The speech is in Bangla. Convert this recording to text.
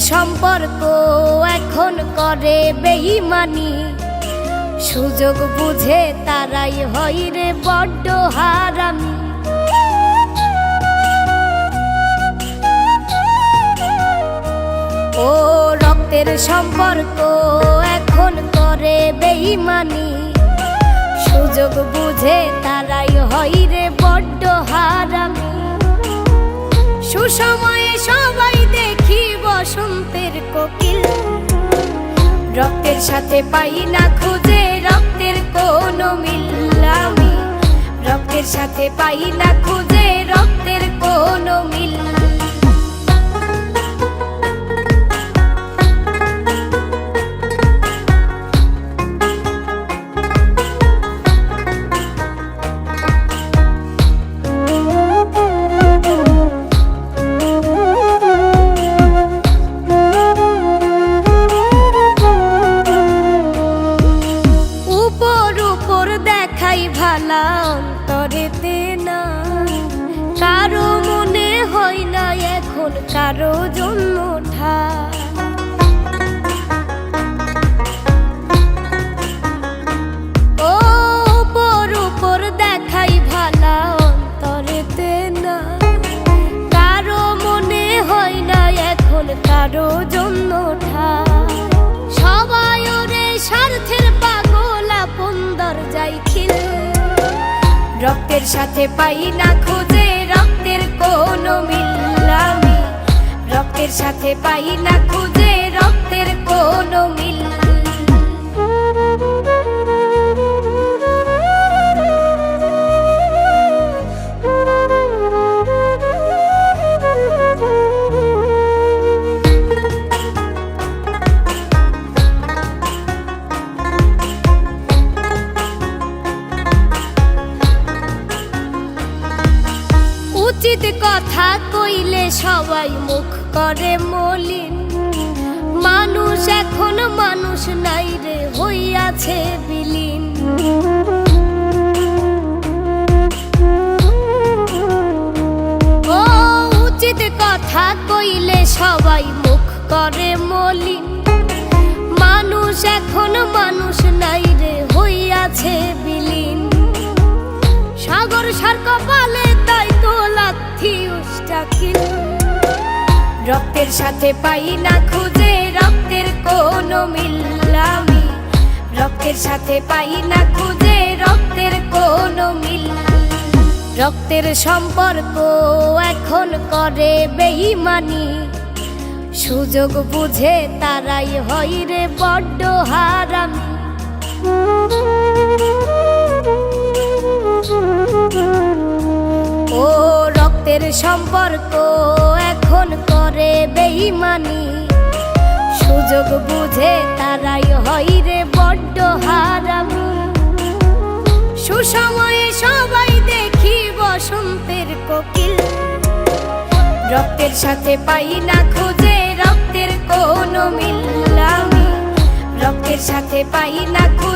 সম্পর্ক এখন করে বেইমানি সুযোগ বুঝে তারাই হই রে বড্ড হারামি। ও রক্তের সম্পর্ক এখন করে বেইমানি সুযোগ বুঝে তারাই হই রে বড্ড হারামি। সুসময়ে সবাই বসন্তের কোকিল। রক্তের সাথে পাই না খুঁজে, রক্তের কোনো মিল আমি। রক্তের সাথে পাই না খুঁজে, রক্তের কোনো মিল অন্তরেতে না কারও মনে হয় না এখন কারও অন্তরেতে না কারও মনে হয় না রক্তের সাথে পাই না খুঁজে, রক্তের কোনো মিল আমি। রক্তের সাথে পাই না খুঁজে, রক্তের উচিত কথা কইলে সবাই মুখ করে মলিন। মানুষ এখন মানুষ নাই রে, হইয়াছে বিলীন। উচিত কথা কইলে সবাই মুখ করে মলিন। মানুষ এখন মানুষ নাই রে, হইয়াছে বিলীন। সাগর সার কপালে রক্তের সাথে পাই না খুঁজে, রক্তের কোনো মিল আমি। রক্তের সাথে পাই না খুঁজে, রক্তের কোনো মিল। রক্তের সম্পর্ক এখন করে বেইমানি। সুযোগ বুঝে তারাই হয় রে বড্ড হারামি। ও রক্তের সম্পর্ক এখন করে বেইমানি সুযোগ বুঝে তারাই হয় রে বড্ড হারামি। সুসময়ে সবাই দেখি বসন্তের কোকিল। রক্তের সাথে পাই না খুঁজে, রক্তের কোনো মিল রক্তের সাথে পাই না খুঁজে